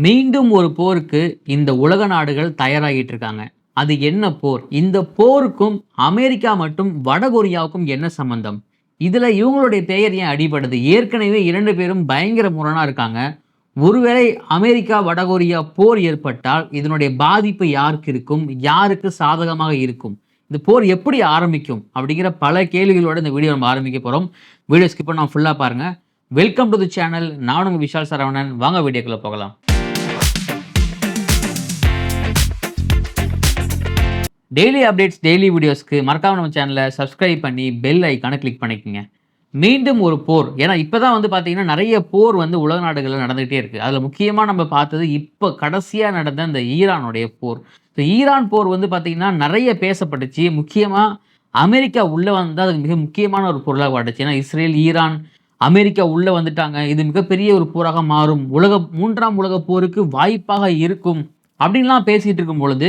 மீண்டும் ஒரு போருக்கு இந்த உலக நாடுகள் தயாராகிட்டு இருக்காங்க அது என்ன போர்? இந்த போருக்கும் அமெரிக்கா மற்றும் வடகொரியாவுக்கும் என்ன சம்பந்தம்? இதில் இவங்களுடைய பெயர் ஏன் அடிபடுது? ஏற்கனவே இரண்டு பேரும் பயங்கர முரணாக இருக்காங்க. ஒருவேளை அமெரிக்கா வடகொரியா போர் ஏற்பட்டால் இதனுடைய பாதிப்பு யாருக்கு இருக்கும்? யாருக்கு சாதகமாக இருக்கும்? இந்த போர் எப்படி ஆரம்பிக்கும்? அப்படிங்கிற பல கேள்விகளோட இந்த வீடியோ நம்ம ஆரம்பிக்க போகிறோம் வீடியோ ஸ்கிப் பண்ணால் ஃபுல்லாக பாருங்கள் வெல்கம் டு தி சேனல் நானும் விஷால் சரவணன். வாங்க வீடியோக்குள்ளே போகலாம். டெய்லி அப்டேட்ஸ் டெய்லி வீடியோஸ்க்கு மறக்காம நம்ம சேனலை சப்ஸ்கிரைப் பண்ணி பெல் ஐக்கானை கிளிக் பண்ணிக்கோங்க. மீண்டும் ஒரு போர். ஏன்னா இப்போ தான் வந்து பார்த்தீங்கன்னா நிறைய போர் வந்து உலக நாடுகளில் நடந்துகிட்டே இருக்குது அதில் முக்கியமாக நம்ம பார்த்தது இப்போ கடைசியாக நடந்த இந்த ஈரானுடைய போர். ஸோ ஈரான் போர் வந்து பார்த்தீங்கன்னா நிறைய பேசப்பட்டுச்சு. முக்கியமாக அமெரிக்கா உள்ளே வந்தால் அதுக்கு மிக முக்கியமான ஒரு பொருளாக பட்டுச்சு ஏன்னா இஸ்ரேல் ஈரான் அமெரிக்கா உள்ளே வந்துட்டாங்க. இது மிகப்பெரிய ஒரு போராக மாறும். உலக மூன்றாம் உலக போருக்கு வாய்ப்பாக இருக்கும். அப்படின்லாம் பேசிகிட்டு இருக்கும் பொழுது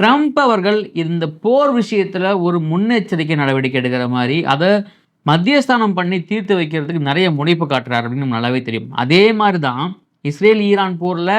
ட்ரம்ப் அவர்கள் இந்த போர் விஷயத்தில் ஒரு முன்னெச்சரிக்கை நடவடிக்கை எடுக்கிற மாதிரி அதை மத்தியஸ்தானம் பண்ணி தீர்த்து வைக்கிறதுக்கு நிறைய முனைப்பு காட்டுறாரு அப்படின்னு நல்லாவே தெரியும். அதே மாதிரி தான் இஸ்ரேல் ஈரான் போரில்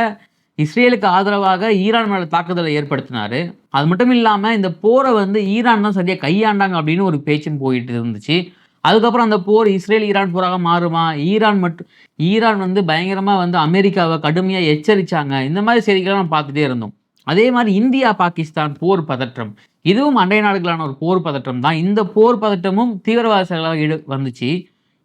இஸ்ரேலுக்கு ஆதரவாக ஈரான் மேலே தாக்குதலை ஏற்படுத்தினார். அது மட்டும் இல்லாமல் இந்த போரை வந்து ஈரான் தான் சரியாக கையாண்டாங்க அப்படின்னு ஒரு பேச்சுன்னு போயிட்டு இருந்துச்சு. அதுக்கப்புறம் அந்த போர் இஸ்ரேல் ஈரான் போராக மாறுமா? ஈரான் மட்டும் ஈரான் வந்து பயங்கரமாக வந்து அமெரிக்காவை கடுமையாக எச்சரித்தாங்க இந்த மாதிரி செய்திகளை நம்ம பார்த்துட்டே இருந்தோம். அதே மாதிரி இந்தியா பாகிஸ்தான் போர் பதற்றம். இதுவும் அண்டை நாடுகளான ஒரு போர் பதற்றம் தான். இந்த போர் பதற்றமும் தீவிரவாத செயலாக ஈடு வந்துச்சு.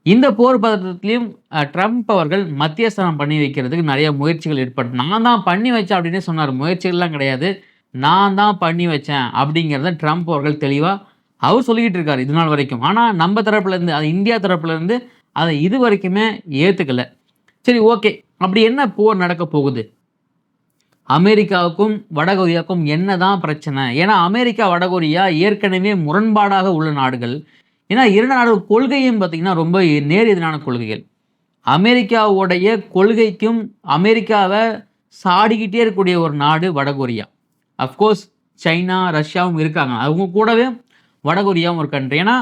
இந்த போர் பதற்றத்திலையும் ட்ரம்ப் அவர்கள் மத்தியஸ்தானம் பண்ணி வைக்கிறதுக்கு நிறைய முயற்சிகள் ஏற்பட்டு நான் தான் பண்ணி வச்சேன் அப்படின்னே சொன்னார். முயற்சிகள்லாம் கிடையாது. நான் தான் பண்ணி வச்சேன் அப்படிங்கிறத ட்ரம்ப் அவர்கள் தெளிவாக அவர் சொல்லிக்கிட்டு இருக்கார் இது நாள் வரைக்கும். ஆனால் நம்ம தரப்புலேருந்து அது இந்தியா தரப்புலேருந்து அதை இது வரைக்குமே ஏற்றுக்கலை சரி ஓகே. அப்படி என்ன போர் நடக்க போகுது? அமெரிக்காவுக்கும் வடகொரியாவுக்கும் என்னதான் பிரச்சனை? ஏன்னா அமெரிக்கா வடகொரியா ஏற்கனவே முரண்பாடாக உள்ள நாடுகள். ஏன்னா இரண்டு நாடு கொள்கையும் பார்த்தீங்கன்னா ரொம்ப நேர் எதிரான கொள்கைகள். அமெரிக்காவுடைய கொள்கைக்கும் அமெரிக்காவை சாடிக்கிட்டே இருக்கக்கூடிய ஒரு நாடு வடகொரியா. அஃப்கோர்ஸ் சைனா ரஷ்யாவும் இருக்காங்க. அவங்க கூடவே வடகொரியாவும் ஒரு கண்ட்ரி ஏன்னா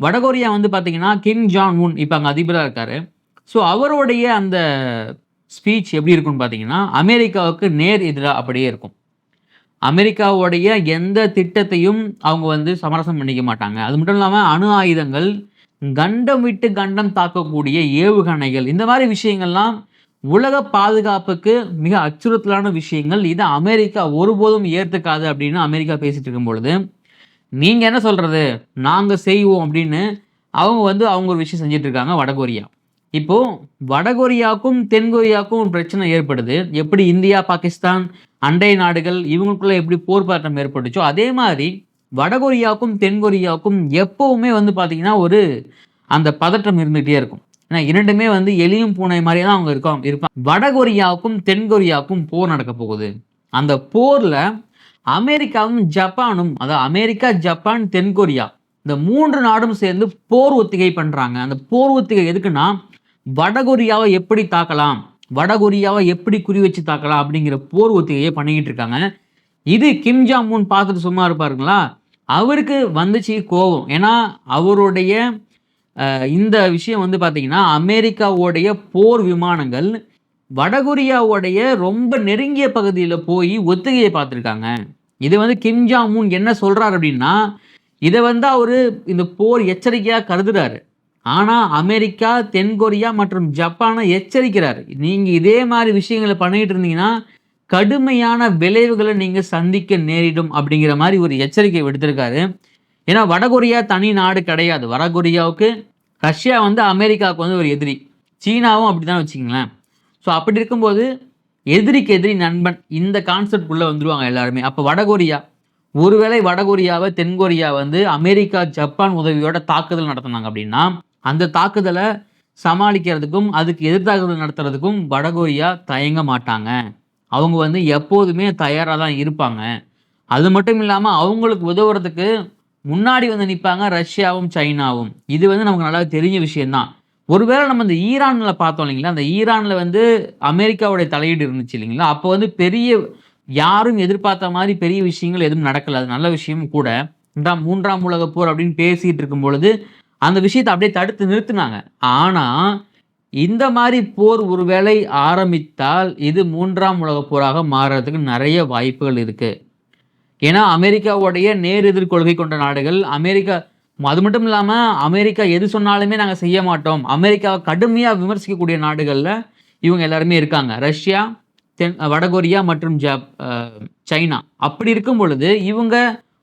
வடகொரியா வந்து பார்த்திங்கன்னா கிம் ஜான் உன் இப்போ அங்கே அதிபராக இருக்கார். ஸோ அவருடைய அந்த ஸ்பீச் எப்படி இருக்கும்னு பார்த்தீங்கன்னா அமெரிக்காவுக்கு நேர் எதிராக அப்படியே இருக்கும். அமெரிக்காவுடைய எந்த திட்டத்தையும் அவங்க வந்து சமரசம் பண்ணிக்க மாட்டாங்க. அது மட்டும் இல்லாமல் அணு ஆயுதங்கள் கண்டம் விட்டு கண்டம் தாக்கக்கூடிய ஏவுகணைகள் இந்த மாதிரி விஷயங்கள்லாம் உலக பாதுகாப்புக்கு மிக அச்சுறுத்தலான விஷயங்கள். இதை அமெரிக்கா ஒருபோதும் ஏற்றுக்காது அப்படின்னு அமெரிக்கா பேசிகிட்டு இருக்கும் பொழுது நீங்கள் என்ன சொல்கிறது நாங்கள் செய்வோம் அப்படின்னு அவங்க வந்து அவங்க ஒரு விஷயம் செஞ்சிட்ருக்காங்க வடகொரியா. இப்போ வடகொரியாவுக்கும் தென்கொரியாவுக்கும் ஒரு பிரச்சனை ஏற்படுது. எப்படி இந்தியா பாகிஸ்தான் அண்டை நாடுகள் இவங்களுக்குள்ள எப்படி போர் பதட்டம் ஏற்பட்டுச்சோ அதே மாதிரி வடகொரியாவுக்கும் தென்கொரியாவுக்கும் எப்பவுமே வந்து பார்த்தீங்கன்னா ஒரு அந்த பதட்டம் இருந்துகிட்டே இருக்கும். ஏன்னா இரண்டுமே வந்து எலியும் பூனை மாதிரியே தான் அவங்க இருக்கோம் இருப்பாங்க. வடகொரியாவுக்கும் தென்கொரியாவுக்கும் போர் நடக்க போகுது. அந்த போரில் அமெரிக்காவும் ஜப்பானும் அதாவது அமெரிக்கா ஜப்பான் தென்கொரியா இந்த மூன்று நாடும் சேர்ந்து போர் ஒத்திகை பண்ணுறாங்க அந்த போர் ஒத்திகை எதுக்குன்னா வடகொரியாவை எப்படி தாக்கலாம்? வடகொரியாவை எப்படி குறி வச்சு தாக்கலாம்? அப்படிங்கிற போர் ஒத்திகையை பண்ணிக்கிட்டு இருக்காங்க. இது கிம் ஜாமுன் பார்த்துட்டு சும்மா இருப்பாருங்களா? அவருக்கு வந்துச்சு கோவம் ஏன்னா அவருடைய இந்த விஷயம் வந்து பார்த்தீங்கன்னா அமெரிக்காவுடைய போர் விமானங்கள் வடகொரியாவுடைய ரொம்ப நெருங்கிய பகுதியில் போய் ஒத்திகையை பார்த்துருக்காங்க. இது வந்து கிம் ஜாமுன் என்ன சொல்கிறார் அப்படின்னா இதை வந்து அவர் இந்த போர் எச்சரிக்கையாக கருதுறாரு. ஆனால் அமெரிக்கா தென்கொரியா மற்றும் ஜப்பானை எச்சரிக்கிறார். நீங்கள் இதே மாதிரி விஷயங்களை பண்ணிகிட்டு இருந்தீங்கன்னா கடுமையான விளைவுகளை நீங்கள் சந்திக்க நேரிடும் அப்படிங்கிற மாதிரி ஒரு எச்சரிக்கை விடுத்திருக்காரு. ஏன்னா வடகொரியா தனி நாடு கிடையாது. வடகொரியாவுக்கு ரஷ்யா வந்து அமெரிக்காவுக்கு வந்து ஒரு எதிரி. சீனாவும் அப்படி தான் வச்சுங்களேன் ஸோ அப்படி இருக்கும்போது எதிரிக்கு எதிரி நண்பன் இந்த கான்செப்ட் வந்துடுவாங்க எல்லாருமே. அப்போ வடகொரியா ஒருவேளை வடகொரியாவை தென்கொரியா வந்து அமெரிக்கா ஜப்பான் உதவியோட தாக்குதல் நடத்தினாங்க அப்படின்னா அந்த தாக்குதலை சமாளிக்கிறதுக்கும் அதுக்கு எதிர்த்தாக்குதல் நடத்துறதுக்கும் வடகொரியா தயங்க மாட்டாங்க. அவங்க வந்து எப்போதுமே தயாராக தான் இருப்பாங்க. அது மட்டும் இல்லாமல் அவங்களுக்கு உதவுறதுக்கு முன்னாடி வந்து நிற்பாங்க ரஷ்யாவும் சைனாவும். இது வந்து நமக்கு நல்லா தெரிஞ்ச விஷயந்தான் ஒருவேளை நம்ம இந்த ஈரானில் பார்த்தோம் இல்லைங்களா? அந்த ஈரானில் வந்து அமெரிக்காவுடைய தலையீடு இருந்துச்சு இல்லைங்களா? அப்போ வந்து பெரிய யாரும் எதிர்பார்த்த மாதிரி பெரிய விஷயங்கள் எதுவும் நடக்கல. அது நல்ல விஷயமும் கூட. இந்த மூன்றாம் உலக போர் அப்படின்னு பேசிகிட்டு இருக்கும் பொழுது அந்த விஷயத்தை அப்படியே தடுத்து நிறுத்தினாங்க. ஆனால் இந்த மாதிரி போர் ஒருவேளை ஆரம்பித்தால் இது மூன்றாம் உலகப் போராக மாறுறதுக்கு நிறைய வாய்ப்புகள் இருக்குது ஏன்னா அமெரிக்காவுடைய நேர் எதிர்கொள்கை கொண்ட நாடுகள் அமெரிக்கா அது மட்டும் இல்லாமல் அமெரிக்கா எது சொன்னாலுமே நாங்கள் செய்ய மாட்டோம். அமெரிக்காவை கடுமையாக விமர்சிக்கக்கூடிய நாடுகளில் இவங்க எல்லாருமே இருக்காங்க. ரஷ்யா தென் வடகொரியா மற்றும் ஜப் சைனா. அப்படி இருக்கும் பொழுது இவங்க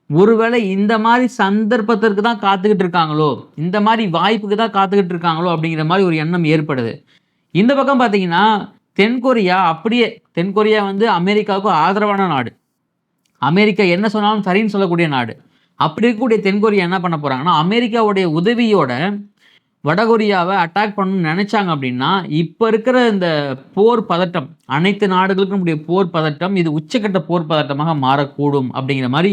ஒருவேளை இந்த மாதிரி சந்தர்ப்பத்திற்கு தான் காத்துக்கிட்டு இருக்காங்களோ இந்த மாதிரி வாய்ப்புக்கு தான் காத்துக்கிட்டு இருக்காங்களோ அப்படிங்கிற மாதிரி ஒரு எண்ணம் ஏற்படுது. இந்த பக்கம் பார்த்தீங்கன்னா தென்கொரியா அப்படியே தென்கொரியா வந்து அமெரிக்காவுக்கு ஆதரவான நாடு. அமெரிக்கா என்ன சொன்னாலும் சரின்னு சொல்லக்கூடிய நாடு. அப்படி இருக்கக்கூடிய தென்கொரியா என்ன பண்ண போகிறாங்கன்னா அமெரிக்காவுடைய உதவியோட வடகொரியாவை அட்டாக் பண்ணணும்னு நினச்சாங்க அப்படின்னா இப்போ இருக்கிற இந்த போர் பதட்டம் அனைத்து நாடுகளுக்கும் உடைய போர் பதட்டம் இது உச்சக்கட்ட போர் பதட்டமாக மாறக்கூடும் அப்படிங்கிற மாதிரி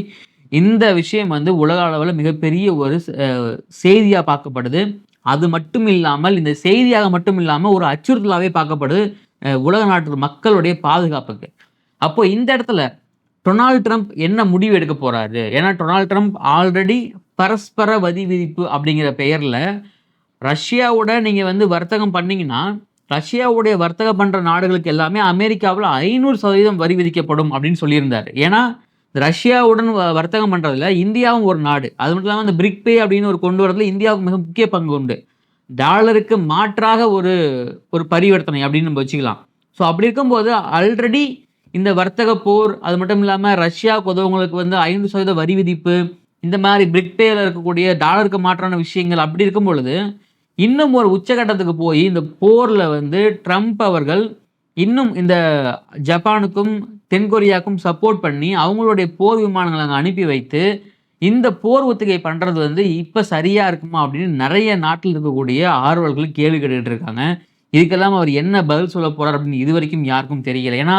இந்த விஷயம் வந்து உலக அளவில் மிகப்பெரிய ஒரு செய்தியாக பார்க்கப்படுது. அது மட்டும் இல்லாமல் இந்த செய்தியாக மட்டும் இல்லாமல் ஒரு அச்சுறுத்தலாகவே பார்க்கப்படுது உலக நாட்டு மக்களுடைய பாதுகாப்புக்கு. அப்போ இந்த இடத்துல டொனால்ட் ட்ரம்ப் என்ன முடிவு எடுக்க போறாரு? ஏன்னா டொனால்ட் ட்ரம்ப் ஆல்ரெடி பரஸ்பர வரி விதிப்பு அப்படிங்கிற பெயரில் ரஷ்யாவோட நீங்கள் வந்து வர்த்தகம் பண்ணீங்கன்னா ரஷ்யாவுடைய வர்த்தகம் பண்ணுற நாடுகளுக்கு எல்லாமே அமெரிக்காவில் ஐநூறு சதவீதம் வரி விதிக்கப்படும் அப்படின்னு சொல்லியிருந்தார். ஏன்னா ரஷ்யாவுடன் வ- வர்த்தகம் பண்ணுறதுல இந்தியாவும் ஒரு நாடு. அது மட்டும் இல்லாமல் அந்த பிரிக் பே அப்படின்னு ஒரு கொண்டு வரதுல இந்தியாவுக்கு மிக முக்கிய பங்கு உண்டு. டாலருக்கு மாற்றாக ஒரு ஒரு பரிவர்த்தனை அப்படின்னு நம்ம வச்சுக்கலாம். ஸோ அப்படி இருக்கும்போது ஆல்ரெடி இந்த வர்த்தக போர் அது மட்டும் இல்லாமல் ரஷ்யாவுக்கு உதவுங்களுக்கு வந்து ஐந்து சதவீத வரி விதிப்பு இந்த மாதிரி பிரிக் பேயில் இருக்கக்கூடிய டாலருக்கு மாற்றான விஷயங்கள் அப்படி இருக்கும் பொழுது இன்னும் ஒரு உச்சகட்டத்துக்கு போய் இந்த போரில் வந்து ட்ரம்ப் அவர்கள் இன்னும் இந்த ஜப்பானுக்கும் தென்கொரியாவுக்கும் சப்போர்ட் பண்ணி அவங்களுடைய போர் விமானங்களை அங்கே அனுப்பி வைத்து இந்த போர் ஒத்திகை பண்ணுறது வந்து இப்போ சரியாக இருக்குமா அப்படின்னு நிறைய நாட்டில் இருக்கக்கூடிய ஆர்வலர்கள் கேள்வி கேட்டுட்டு இருக்காங்க. இதுக்கெல்லாம் அவர் என்ன பதில் சொல்ல போகிறார் அப்படின்னு இது வரைக்கும் யாருக்கும் தெரியல. ஏன்னா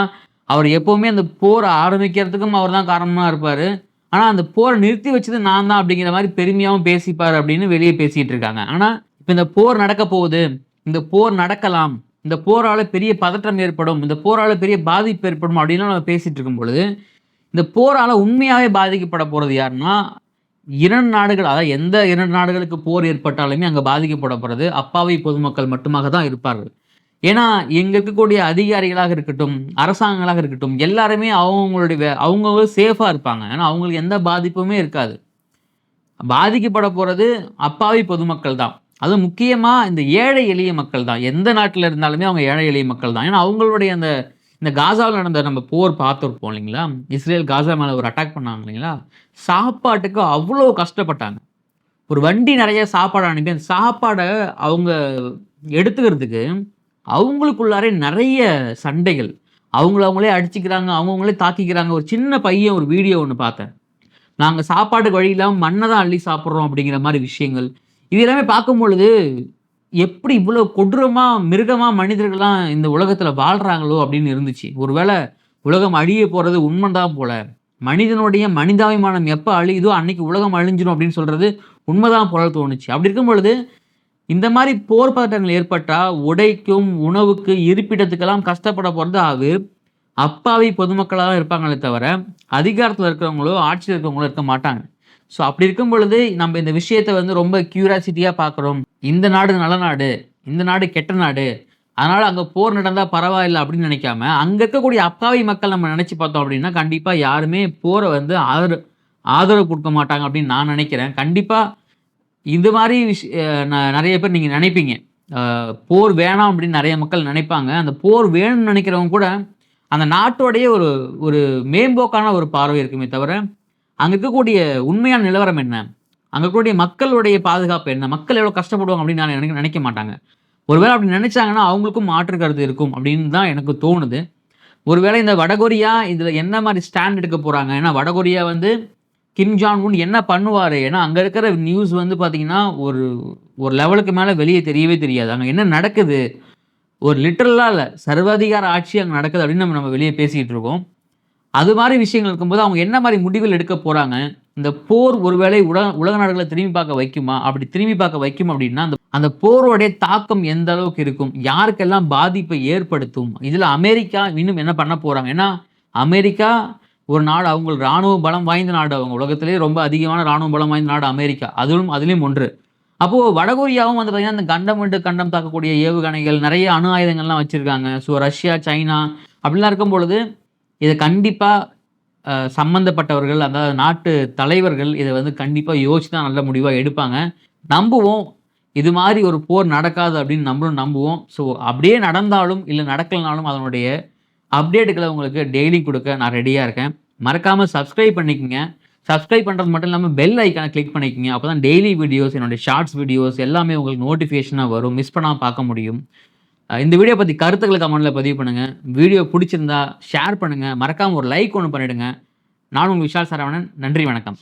அவர் எப்போவுமே அந்த போரை ஆரம்பிக்கிறதுக்கும் அவர் தான் காரணமாக இருப்பார். ஆனால் அந்த போரை நிறுத்தி வச்சது நான் தான் அப்படிங்கிற மாதிரி பெருமையாகவும் பேசிப்பார் அப்படின்னு வெளியே பேசிகிட்டு இருக்காங்க. ஆனால் இப்போ இந்த போர் நடக்க போகுது. இந்த போர் நடக்கலாம். இந்த போரால் பெரிய பதற்றம் ஏற்படும் இந்த போரால் பெரிய பாதிப்பு ஏற்படும் அப்படின்னு நம்ம பேசிகிட்டு இருக்கும் பொழுது இந்த போரால் உண்மையாகவே பாதிக்கப்பட போகிறது யாருன்னா இரண்டு நாடுகள் அதாவது எந்த இரண்டு நாடுகளுக்கு போர் ஏற்பட்டாலுமே அங்கே பாதிக்கப்பட போகிறது அப்பாவி பொதுமக்கள் மட்டுமாக தான் இருப்பார்கள். ஏன்னா இங்க இருக்கக்கூடிய அதிகாரிகளாக இருக்கட்டும் அரசாங்கங்களாக இருக்கட்டும் எல்லாருமே அவங்களுடைய வே- சேஃபாக இருப்பாங்க. ஏன்னா அவங்களுக்கு எந்த பாதிப்புமே இருக்காது. பாதிக்கப்பட போகிறது அப்பாவி பொதுமக்கள் தான். அதுவும் முக்கியமாக இந்த ஏழை எளிய மக்கள் தான். எந்த நாட்டில் இருந்தாலுமே அவங்க ஏழை எளிய மக்கள் தான். ஏன்னா அவங்களுடைய அந்த இந்த காசாவில் நடந்த நம்ம போர் பார்த்துருப்போம் இல்லைங்களா? இஸ்ரேல் காசா மேலே ஒரு அட்டாக் பண்ணாங்க இல்லைங்களா? சாப்பாட்டுக்கு அவ்வளோ கஷ்டப்பட்டாங்க. ஒரு வண்டி நிறைய சாப்பாடு அனுப்பி அந்த சாப்பாடை அவங்க எடுத்துக்கிறதுக்கு அவங்களுக்குள்ளாரே நிறைய சண்டைகள். அவங்கள அவங்களே அடிச்சுக்கிறாங்க அவங்கவுங்களே தாக்கிக்கிறாங்க. ஒரு சின்ன பையன் ஒரு வீடியோ ஒன்று பார்த்தேன். நாங்கள் சாப்பாட்டுக்கு வழி இல்லாமல் மண்ணை தான் அள்ளி சாப்பிட்றோம் அப்படிங்கிற மாதிரி விஷயங்கள். இது எல்லாமே பார்க்கும் பொழுது எப்படி இவ்வளோ கொடூரமாக மிருகமாக மனிதர்கள்லாம் இந்த உலகத்தில் வாழ்கிறாங்களோ அப்படின்னு இருந்துச்சு. ஒருவேளை உலகம் அழிய போகிறது உண்மைதான் போல. மனிதனுடைய மனிதாபிமானம் எப்போ அழியுதோ அன்னைக்கு உலகம் அழிஞ்சிடும் அப்படின்னு சொல்கிறது உண்மைதான் போல தோணுச்சு. அப்படி இருக்கும் பொழுது இந்த மாதிரி போர் பதட்டங்கள் ஏற்பட்டால் உடைக்கும் உணவுக்கு இருப்பிடத்துக்கெல்லாம் கஷ்டப்பட போகிறது அது அப்பாவி பொதுமக்களாக தான் இருப்பாங்களே தவிர அதிகாரத்தில் இருக்கிறவங்களோ ஆட்சியில் இருக்கிறவங்களோ இருக்க மாட்டாங்க. ஸோ அப்படி இருக்கும் பொழுது நம்ம இந்த விஷயத்தை வந்து ரொம்ப கியூரியாசிட்டியாக பார்க்குறோம். இந்த நாடு நல்ல நாடு இந்த நாடு கெட்ட நாடு அதனால் அங்கே போர் நடந்தால் பரவாயில்லை அப்படின்னு நினைக்காம அங்கே இருக்கக்கூடிய அப்பாவி மக்கள் நம்ம நினச்சி பார்த்தோம் அப்படின்னா கண்டிப்பாக யாருமே போரை வந்து ஆதரவு ஆதரவு கொடுக்க மாட்டாங்க அப்படின்னு நான் நினைக்கிறேன். கண்டிப்பாக இந்த மாதிரி விஷ ந- நிறைய பேர் நீங்கள் நினைப்பீங்க. போர் வேணாம் அப்படின்னு நிறைய மக்கள் நினைப்பாங்க. அந்த போர் வேணும்னு நினைக்கிறவங்க கூட அந்த நாட்டோடைய ஒரு ஒரு மேம்போக்கான ஒரு பார்வை இருக்குமே தவிர அங்கே இருக்கக்கூடிய உண்மையான நிலவரம் என்ன? அங்கே இருக்கக்கூடிய மக்களுடைய பாதுகாப்பு என்ன? மக்கள் எவ்வளோ கஷ்டப்படுவாங்க அப்படின்னு நான் நினைக்க நினைக்க மாட்டாங்க. ஒருவேளை அப்படி நினச்சாங்கன்னா அவங்களுக்கும் மாற்று கருத்து இருக்கும் அப்படின்னு தான் எனக்கு தோணுது. ஒருவேளை இந்த வடகொரியா இதில் என்ன மாதிரி ஸ்டாண்ட் எடுக்க போகிறாங்க ஏன்னா வடகொரியா வந்து கிம் ஜான் உன் என்ன பண்ணுவார்? ஏன்னா அங்கே இருக்கிற நியூஸ் வந்து பார்த்திங்கன்னா ஒரு ஒரு லெவலுக்கு மேலே வெளியே தெரியவே தெரியாது. அங்கே என்ன நடக்குது? ஒரு லிட்டரலாக இல்லை சர்வாதிகார ஆட்சி அங்கே நடக்குது அப்படின்னு நம்ம நம்ம வெளியே பேசிக்கிட்டு இருக்கோம். அது மாதிரி விஷயங்கள் இருக்கும்போது அவங்க என்ன மாதிரி முடிவுகள் எடுக்க போகிறாங்க இந்த போர் ஒருவேளை உலக உலக நாடுகளை திரும்பி பார்க்க வைக்குமா? அப்படி திரும்பி பார்க்க வைக்கும் அப்படின்னா அந்த அந்த போரோடைய தாக்கம் எந்த அளவுக்கு இருக்கும்? யாருக்கெல்லாம் பாதிப்பை ஏற்படுத்தும்? இதில் அமெரிக்கா இன்னும் என்ன பண்ண போகிறாங்க ஏன்னா அமெரிக்கா ஒரு நாடு அவங்க இராணுவ பலம் வாய்ந்த நாடு. அவங்க உலகத்திலே ரொம்ப அதிகமான இராணுவ பலம் வாய்ந்த நாடு அமெரிக்கா. அதுவும் அதுலேயும் ஒன்று. அப்போது வடகொரியாவும் வந்து பார்த்தீங்கன்னா இந்த கண்டம் விட்டு கண்டம் தாக்கக்கூடிய ஏவுகணைகள் நிறைய அணு ஆயுதங்கள்லாம் வச்சுருக்காங்க. ஸோ ரஷ்யா சைனா அப்படிலாம் இருக்கும் பொழுது இதை கண்டிப்பாக சம்மந்தப்பட்டவர்கள் அதாவது நாட்டு தலைவர்கள் இதை வந்து கண்டிப்பாக யோசிச்சு தான் நல்ல முடிவாக எடுப்பாங்க. நம்புவோம். இது மாதிரி ஒரு போர் நடக்காது அப்படின்னு நம்மளும் நம்புவோம். ஸோ அப்படியே நடந்தாலும் இல்லை நடக்கலனாலும் அதனுடைய அப்டேட்டுகளை உங்களுக்கு டெய்லி கொடுக்க நான் ரெடியாக இருக்கேன். மறக்காமல் சப்ஸ்கிரைப் பண்ணிக்கோங்க. சப்ஸ்கிரைப் பண்ணுறது மட்டும் இல்லாமல் பெல் ஐக்கானை கிளிக் பண்ணிக்கோங்க. அப்போ தான் டெய்லி வீடியோஸ் என்னுடைய ஷார்ட்ஸ் வீடியோஸ் எல்லாமே உங்களுக்கு நோட்டிஃபிகேஷனாக வரும். மிஸ் பண்ணாமல் பார்க்க முடியும். இந்த வீடியோ பற்றி கருத்துக்களை கமெண்ட்டில் பதிவு பண்ணுங்கள் வீடியோ பிடிச்சிருந்தா ஷேர் பண்ணுங்கள் மறக்காமல் ஒரு லைக் ஒன்று பண்ணிவிடுங்க நான் உங்கள் விஷால் சரவணன். நன்றி வணக்கம்.